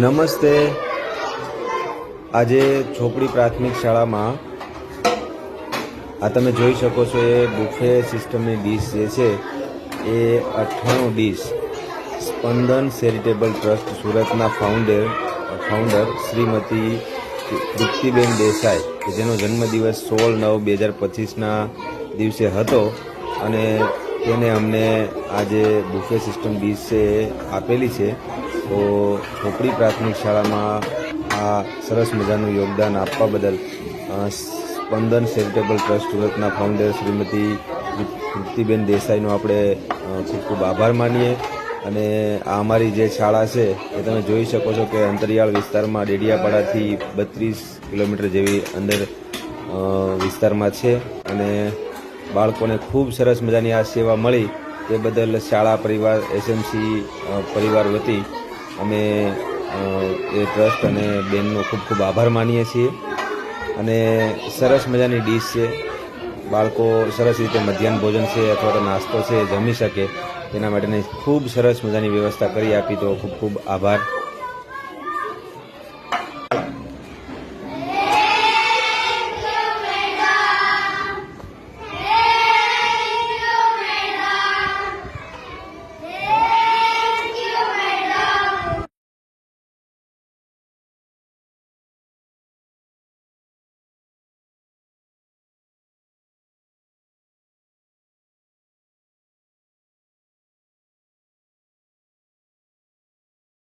નમસ્તે. આજે ચોપડી પ્રાથમિક શાળામાં આ તમે જોઈ શકો છો, એ બુફે સિસ્ટમની ડીશ જે છે, એ અઠ્ઠાણું ડીશ. સ્પંદન ચેરિટેબલ ટ્રસ્ટ સુરતના ફાઉન્ડર ફાઉન્ડર શ્રીમતી તૃપ્તિબેન દેસાઈ, કે જેનો જન્મદિવસ સોળ નવ બે હજાર પચીસના દિવસે હતો અને તેને અમને આજે બુફે સિસ્ટમ ડીશ છે એ આપેલી છે. તો ચોપડી પ્રાથમિક શાળામાં આ સરસ મજાનું યોગદાન આપવા બદલ સ્પંદન ચેરિટેબલ ટ્રસ્ટ સુરતના ફાઉન્ડર શ્રીમતી તૃપ્તિબેન દેસાઈનો આપણે ખૂબ ખૂબ આભાર માનીએ. અને આ અમારી જે શાળા છે, એ તમે જોઈ શકો છો કે અંતરિયાળ વિસ્તારમાં ડેડિયાપાડાથી બત્રીસ કિલોમીટર જેવી અંદર વિસ્તારમાં છે. અને બાળકોને ખૂબ સરસ મજાની આ સેવા મળી. તે બદલ શાળા પરિવાર, એસએમસી પરિવાર વતી અમે એ ટ્રસ્ટ અને બેનનો ખૂબ ખૂબ આભાર માનીએ છીએ. અને સરસ મજાની ડીશ છે. બાળકો સરસ રીતે મધ્યાહન ભોજન છે અથવા તો નાસ્તો છે, જમી શકે. તેના માટેની ખૂબ સરસ મજાની વ્યવસ્થા કરી આપી તો ખૂબ ખૂબ આભાર.